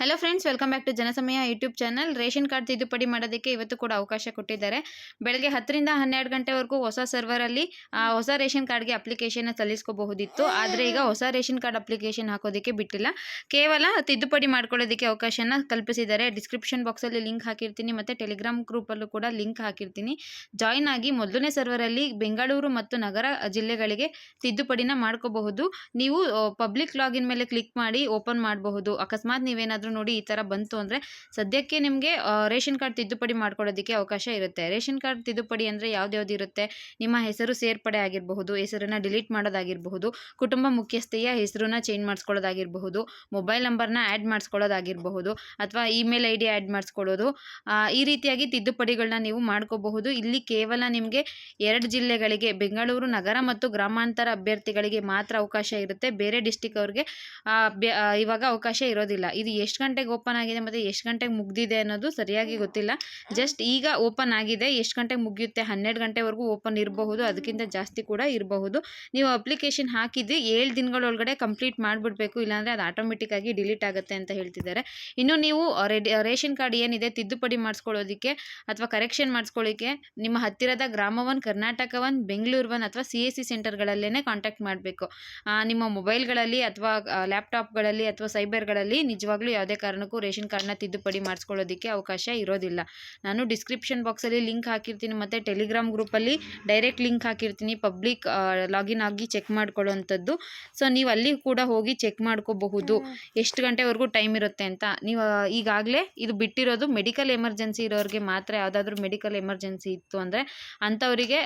Hello friends welcome back to Janasamaya YouTube channel ration card ತಿದ್ದುಪಡಿ ಮಾಡೋದಕ್ಕೆ ಇವತ್ತು ಕೂಡ ಅವಕಾಶ ಕೊಟ್ಟಿದ್ದಾರೆ. ಬೆಳಗ್ಗೆ ಹತ್ತರಿಂದ ಹನ್ನೆರಡು ಗಂಟೆವರೆಗೂ ಹೊಸ ಸರ್ವರಲ್ಲಿ ಹೊಸ ರೇಷನ್ ಕಾರ್ಡ್ಗೆ ಅಪ್ಲಿಕೇಶನ್ ಸಲ್ಲಿಸ್ಕೋಬಹುದಿತ್ತು. ಆದರೆ ಈಗ ಹೊಸ ರೇಷನ್ ಕಾರ್ಡ್ ಅಪ್ಲಿಕೇಶನ್ ಹಾಕೋದಕ್ಕೆ ಬಿಟ್ಟಿಲ್ಲ. ಕೇವಲ ತಿದ್ದುಪಡಿ ಮಾಡ್ಕೊಳ್ಳೋದಕ್ಕೆ ಅವಕಾಶನ ಕಲ್ಪಿಸಿದ್ದಾರೆ. ಡಿಸ್ಕ್ರಿಪ್ಷನ್ ಬಾಕ್ಸಲ್ಲಿ ಲಿಂಕ್ ಹಾಕಿರ್ತೀನಿ ಮತ್ತು ಟೆಲಿಗ್ರಾಮ್ ಗ್ರೂಪಲ್ಲೂ ಕೂಡ ಲಿಂಕ್ ಹಾಕಿರ್ತೀನಿ. ಜಾಯಿನ್ ಆಗಿ ಮೊದಲನೇ ಸರ್ವರಲ್ಲಿ ಬೆಂಗಳೂರು ಮತ್ತು ನಗರ ಜಿಲ್ಲೆಗಳಿಗೆ ತಿದ್ದುಪಡಿನ ಮಾಡ್ಕೋಬಹುದು. ನೀವು ಪಬ್ಲಿಕ್ ಲಾಗಿನ್ ಮೇಲೆ ಕ್ಲಿಕ್ ಮಾಡಿ ಓಪನ್ ಮಾಡಬಹುದು. ಅಕಸ್ಮಾತ್ ನೀವೇನಾದರೂ ನೋಡಿ ಈ ಥರ ಬಂತು ಅಂದರೆ ಸದ್ಯಕ್ಕೆ ನಿಮಗೆ ರೇಷನ್ ಕಾರ್ಡ್ ತಿದ್ದುಪಡಿ ಮಾಡ್ಕೊಳ್ಳೋದಕ್ಕೆ ಅವಕಾಶ ಇರುತ್ತೆ. ರೇಷನ್ ಕಾರ್ಡ್ ತಿದ್ದುಪಡಿ ಅಂದರೆ ಯಾವ್ದ್ಯಾವ್ದು ಇರುತ್ತೆ ನಿಮ್ಮ ಹೆಸರು ಸೇರ್ಪಡೆ ಆಗಿರಬಹುದು, ಹೆಸರನ್ನು ಡಿಲೀಟ್ ಮಾಡೋದಾಗಿರಬಹುದು, ಕುಟುಂಬ ಮುಖ್ಯಸ್ಥೆಯ ಹೆಸರನ್ನ ಚೇಂಜ್ ಮಾಡಿಸ್ಕೊಳ್ಳೋದಾಗಿರಬಹುದು, ಮೊಬೈಲ್ ನಂಬರ್ನ ಆ್ಯಡ್ ಮಾಡಿಸ್ಕೊಳ್ಳೋದಾಗಿರಬಹುದು ಅಥವಾ ಇಮೇಲ್ ಐ ಡಿ ಆ್ಯಡ್ ಮಾಡಿಸ್ಕೊಳ್ಳೋದು. ಈ ರೀತಿಯಾಗಿ ತಿದ್ದುಪಡಿಗಳನ್ನ ನೀವು ಮಾಡ್ಕೋಬಹುದು. ಇಲ್ಲಿ ಕೇವಲ ನಿಮಗೆ ಎರಡು ಜಿಲ್ಲೆಗಳಿಗೆ, ಬೆಂಗಳೂರು, ನಗರ ಮತ್ತು ಗ್ರಾಮಾಂತರ ಅಭ್ಯರ್ಥಿಗಳಿಗೆ ಮಾತ್ರ ಅವಕಾಶ ಇರುತ್ತೆ. ಬೇರೆ ಡಿಸ್ಟಿಕ್ ಅವ್ರಿಗೆ ಇವಾಗ ಅವಕಾಶ ಇರೋದಿಲ್ಲ. ಇದು ಎಷ್ಟು ಗಂಟೆಗೆ ಓಪನ್ ಆಗಿದೆ ಮತ್ತು ಎಷ್ಟು ಗಂಟೆಗೆ ಮುಗ್ದಿದೆ ಅನ್ನೋದು ಸರಿಯಾಗಿ ಗೊತ್ತಿಲ್ಲ. ಜಸ್ಟ್ ಈಗ ಓಪನ್ ಆಗಿದೆ ಎಷ್ಟು ಗಂಟೆಗೆ ಮುಗಿಯುತ್ತೆ ಹನ್ನೆರಡು ಗಂಟೆವರೆಗೂ ಓಪನ್ ಇರಬಹುದು ಅದಕ್ಕಿಂತ ಜಾಸ್ತಿ ಕೂಡ ಇರಬಹುದು. ನೀವು ಅಪ್ಲಿಕೇಶನ್ ಹಾಕಿದ್ದು ಏಳು ದಿನಗಳೊಳಗಡೆ ಕಂಪ್ಲೀಟ್ ಮಾಡಿಬಿಡ್ಬೇಕು ಇಲ್ಲಾಂದರೆ ಅದು ಆಟೋಮೆಟಿಕ್ ಆಗಿ ಡಿಲೀಟ್ ಆಗುತ್ತೆ ಅಂತ ಹೇಳ್ತಿದ್ದಾರೆ. ಇನ್ನು ನೀವು ರೆಡಿ ರೇಷನ್ ಕಾರ್ಡ್ ಏನಿದೆ ತಿದ್ದುಪಡಿ ಮಾಡಿಸ್ಕೊಳ್ಳೋದಕ್ಕೆ ಅಥವಾ ಕರೆಕ್ಷನ್ ಮಾಡಿಸ್ಕೊಳ್ಳಿಕ್ಕೆ ನಿಮ್ಮ ಹತ್ತಿರದ Grama one Karnataka one Bengaluru one ಅಥವಾ ಸಿ ಎಸ್ ಸಿ ಸೆಂಟರ್ಗಳಲ್ಲೇ ಕಾಂಟ್ಯಾಕ್ಟ್ ಮಾಡಬೇಕು ನಿಮ್ಮ ಮೊಬೈಲ್ಗಳಲ್ಲಿ ಅಥವಾ ಲ್ಯಾಪ್ಟಾಪ್ಗಳಲ್ಲಿ ಅಥವಾ ಸೈಬರ್ಗಳಲ್ಲಿ ನಿಜವಾಗ್ಲೂ ಯಾವುದೇ ಕಾರಣಕ್ಕೂ ರೇಷನ್ ಕಾರ್ಡ್ನ ತಿದ್ದುಪಡಿ ಮಾಡಿಸ್ಕೊಳ್ಳೋದಕ್ಕೆ ಅವಕಾಶ ಇರೋದಿಲ್ಲ. ನಾನು ಡಿಸ್ಕ್ರಿಪ್ಷನ್ ಬಾಕ್ಸಲ್ಲಿ ಲಿಂಕ್ ಹಾಕಿರ್ತೀನಿ ಮತ್ತು ಟೆಲಿಗ್ರಾಮ್ ಗ್ರೂಪಲ್ಲಿ ಡೈರೆಕ್ಟ್ ಲಿಂಕ್ ಹಾಕಿರ್ತೀನಿ ಪಬ್ಲಿಕ್ ಲಾಗಿನ್ ಆಗಿ ಚೆಕ್ ಮಾಡ್ಕೊಳ್ಳೋವಂಥದ್ದು ಸೊ ನೀವು ಅಲ್ಲಿ ಕೂಡ ಹೋಗಿ ಚೆಕ್ ಮಾಡ್ಕೋಬಹುದು. ಎಷ್ಟು ಗಂಟೆವರೆಗೂ ಟೈಮ್ ಇರುತ್ತೆ ಅಂತ. ನೀವು ಈಗಾಗಲೇ ಇದು ಬಿಟ್ಟಿರೋದು ಮೆಡಿಕಲ್ ಎಮರ್ಜೆನ್ಸಿ ಇರೋರಿಗೆ ಮಾತ್ರ ಯಾವುದಾದ್ರೂ ಮೆಡಿಕಲ್ ಎಮರ್ಜೆನ್ಸಿ ಇತ್ತು ಅಂದರೆ ಅಂಥವರಿಗೆ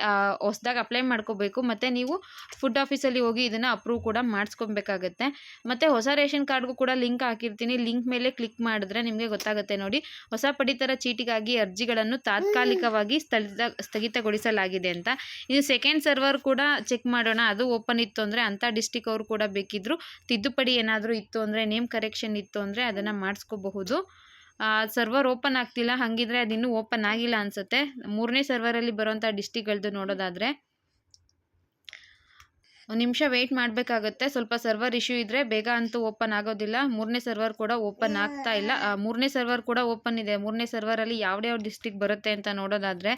ಹೊಸದಾಗಿ ಅಪ್ಲೈ ಮಾಡ್ಕೋಬೇಕು. ಮತ್ತು ನೀವು ಫುಡ್ ಆಫೀಸಲ್ಲಿ ಹೋಗಿ ಇದನ್ನು ಅಪ್ರೂವ್ ಕೂಡ ಮಾಡಿಸ್ಕೊಬೇಕಾಗತ್ತೆ. ಮತ್ತು ಹೊಸ ರೇಷನ್ ಕಾರ್ಡ್ಗೂ ಕೂಡ ಲಿಂಕ್ ಹಾಕಿರ್ತೀನಿ. ಲಿಂಕ್ ಮೇಲೆ ಕ್ಲಿಕ್ ಮಾಡಿದ್ರೆ ನಿಮಗೆ ಗೊತ್ತಾಗುತ್ತೆ ನೋಡಿ. ಹೊಸ ಪಡಿತರ ಚೀಟಿಗಾಗಿ ಅರ್ಜಿಗಳನ್ನು ತಾತ್ಕಾಲಿಕವಾಗಿ ಸ್ಥಗಿತ, ಸ್ಥಗಿತಗೊಳಿಸಲಾಗಿದೆ ಅಂತ. ಇದು ಸೆಕೆಂಡ್ ಸರ್ವರ್ ಕೂಡ ಚೆಕ್ ಮಾಡೋಣ. ಅದು ಓಪನ್ ಇತ್ತು ಅಂದರೆ ಅಂಥ ಡಿಸ್ಟಿಕ್ ಅವರು ಕೂಡ ಬೇಕಿದ್ರು. ತಿದ್ದುಪಡಿ ಏನಾದರೂ ಇತ್ತು ಅಂದರೆ ನೇಮ್ ಕರೆಕ್ಷನ್ ಇತ್ತು ಅಂದರೆ ಅದನ್ನು ಮಾಡಿಸ್ಕೋಬಹುದು. ಸರ್ವರ್ ಓಪನ್ ಆಗ್ತಿಲ್ಲ. ಹಾಗಿದ್ರೆ ಅದು ಇನ್ನೂ ಓಪನ್ ಆಗಿಲ್ಲ ಅನಿಸುತ್ತೆ. ಮೂರನೇ ಸರ್ವರಲ್ಲಿ ಬರುವಂಥ ಡಿಸ್ಟಿಕ್ಗಳದ್ದು ನೋಡೋದಾದರೆ. ನಿಮಿಷ ವೆಯ್ಟ್ ಮಾಡಬೇಕಾಗುತ್ತೆ. ಸ್ವಲ್ಪ ಸರ್ವರ್ ಇಶ್ಯೂ ಇದ್ದರೆ ಬೇಗ ಅಂತೂ ಓಪನ್ ಆಗೋದಿಲ್ಲ. ಮೂರನೇ ಸರ್ವರ್ ಕೂಡ ಓಪನ್ ಆಗ್ತಾ ಇಲ್ಲ. ಮೂರನೇ ಸರ್ವರ್ ಕೂಡ ಓಪನ್ ಇದೆ. ಮೂರನೇ ಸರ್ವರಲ್ಲಿ ಯಾವ ಡಿಸ್ಟಿಕ್ ಬರುತ್ತೆ ಅಂತ ನೋಡೋದಾದರೆ,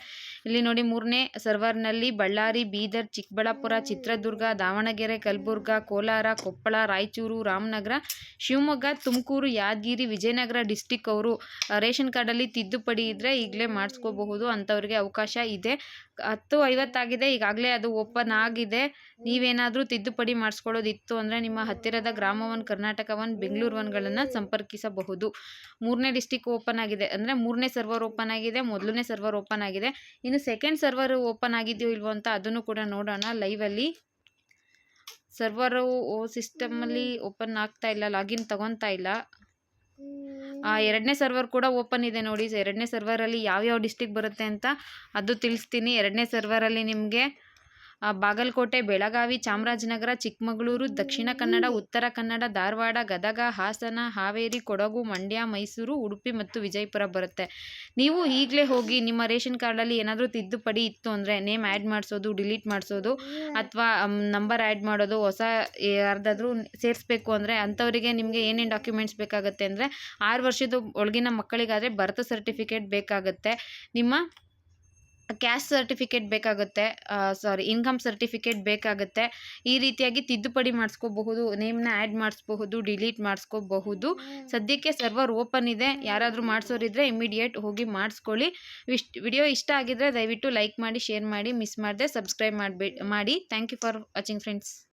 ಇಲ್ಲಿ ನೋಡಿ ಮೂರನೇ ಸರ್ವರ್ನಲ್ಲಿ ಬಳ್ಳಾರಿ, ಬೀದರ್, ಚಿಕ್ಕಬಳ್ಳಾಪುರ, ಚಿತ್ರದುರ್ಗ, ದಾವಣಗೆರೆ, ಕಲಬುರ್ಗ, ಕೋಲಾರ, ಕೊಪ್ಪಳ, ರಾಯಚೂರು, ರಾಮನಗರ, ಶಿವಮೊಗ್ಗ, ತುಮಕೂರು, ಯಾದಗಿರಿ, ವಿಜಯನಗರ ಡಿಸ್ಟಿಕ್ ಅವರು ರೇಷನ್ ಕಾರ್ಡಲ್ಲಿ ತಿದ್ದುಪಡಿ ಇದ್ದರೆ ಈಗಲೇ ಮಾಡಿಸ್ಕೋಬಹುದು ಅಂಥವ್ರಿಗೆ ಅವಕಾಶ ಇದೆ. ಹತ್ತು ಐವತ್ತಾಗಿದೆ. ಈಗಾಗಲೇ ಅದು ಓಪನ್ ಆಗಿದೆ. ನೀವೇನಾದರೂ ತಿದ್ದುಪಡಿ ಮಾಡಿಸ್ಕೊಳ್ಳೋದಿತ್ತು ಅಂದರೆ ನಿಮ್ಮ ಹತ್ತಿರದ ಗ್ರಾಮ ಒನ್ ಕರ್ನಾಟಕ ಒನ್ ಬೆಂಗಳೂರು ಒನ್ಗಳನ್ನು ಸಂಪರ್ಕಿಸಬಹುದು. ಮೂರನೇ ಡಿಸ್ಟಿಕ್ ಓಪನ್ ಆಗಿದೆ. ಅಂದರೆ ಮೂರನೇ ಸರ್ವರ್ ಓಪನ್ ಆಗಿದೆ ಮೊದಲನೇ ಸರ್ವರ್ ಓಪನ್ ಆಗಿದೆ. ಇನ್ನು ಸೆಕೆಂಡ್ ಸರ್ವರ್ ಓಪನ್ ಆಗಿದೆಯೋ ಇಲ್ವೋ ಅಂತ ಅದನ್ನು ಕೂಡ ನೋಡೋಣ. ಲೈವಲ್ಲಿ ಸರ್ವರು ಸಿಸ್ಟಮಲ್ಲಿ ಓಪನ್ ಆಗ್ತಾ ಇಲ್ಲ ಲಾಗಿನ್ ತಗೊತಾ ಇಲ್ಲ. ಆ, ಎರಡನೇ ಸರ್ವರ್ ಕೂಡ ಓಪನ್ ಇದೆ ನೋಡಿ. ಎರಡನೇ ಸರ್ವರಲ್ಲಿ ಯಾವ್ಯಾವ ಡಿಸ್ಟಿಕ್ ಬರುತ್ತೆ ಅಂತ ಅದು ತಿಳಿಸ್ತೀನಿ. ಎರಡನೇ ಸರ್ವರಲ್ಲಿ ನಿಮಗೆ ಬಾಗಲಕೋಟೆ, ಬೆಳಗಾವಿ, ಚಾಮರಾಜನಗರ, ಚಿಕ್ಕಮಗಳೂರು, ದಕ್ಷಿಣ ಕನ್ನಡ, ಉತ್ತರ ಕನ್ನಡ, ಧಾರವಾಡ, ಗದಗ, ಹಾಸನ, ಹಾವೇರಿ, ಕೊಡಗು, ಮಂಡ್ಯ, ಮೈಸೂರು, ಉಡುಪಿ ಮತ್ತು ವಿಜಯಪುರ ಬರುತ್ತೆ. ನೀವು ಈಗಲೇ ಹೋಗಿ ನಿಮ್ಮ ರೇಷನ್ ಕಾರ್ಡಲ್ಲಿ ಏನಾದರೂ ತಿದ್ದುಪಡಿ ಇತ್ತು ಅಂದರೆ ನೇಮ್ ಆ್ಯಡ್ ಮಾಡಿಸೋದು, ಡಿಲೀಟ್ ಮಾಡಿಸೋದು ಅಥವಾ ನಂಬರ್ ಆ್ಯಡ್ ಮಾಡೋದು, ಹೊಸ ಯಾರ್ದಾದ್ರೂ ಸೇರಿಸ್ಬೇಕು ಅಂದರೆ ಅಂಥವರಿಗೆ ನಿಮಗೆ ಏನೇನು ಡಾಕ್ಯುಮೆಂಟ್ಸ್ ಬೇಕಾಗುತ್ತೆ ಅಂದರೆ ಆರು ವರ್ಷದ ಒಳಗಿನ ಮಕ್ಕಳಿಗಾದರೆ ಬರ್ತ್ ಸರ್ಟಿಫಿಕೇಟ್ ಬೇಕಾಗುತ್ತೆ. ನಿಮ್ಮ ಕ್ಯಾಸ್ಟ್ ಸರ್ಟಿಫಿಕೇಟ್ ಬೇಕಾಗುತ್ತೆ ಸಾರಿ ಇನ್ಕಮ್ ಸರ್ಟಿಫಿಕೇಟ್ ಬೇಕಾಗುತ್ತೆ. ಈ ರೀತಿಯಾಗಿ ತಿದ್ದುಪಡಿ ಮಾಡಿಸ್ಕೋಬಹುದು ನೇಮ್ನ ಆ್ಯಡ್ ಮಾಡಿಸ್ಬಹುದು ಡಿಲೀಟ್ ಮಾಡಿಸ್ಕೋಬಹುದು. ಸದ್ಯಕ್ಕೆ ಸರ್ವರ್ ಓಪನ್ ಇದೆ, ಯಾರಾದರೂ ಮಾಡಿಸೋರಿದ್ರೆ ಇಮಿಡಿಯೇಟ್ ಹೋಗಿ ಮಾಡಿಸ್ಕೊಳ್ಳಿ. ವಿಶ್ ವಿಡಿಯೋ ಇಷ್ಟ ಆಗಿದ್ರೆ ದಯವಿಟ್ಟು ಲೈಕ್ ಮಾಡಿ ಶೇರ್ ಮಾಡಿ ಮಿಸ್ ಮಾಡದೆ ಸಬ್ಸ್ಕ್ರೈಬ್ ಮಾಡಿ. Thank you for watching friends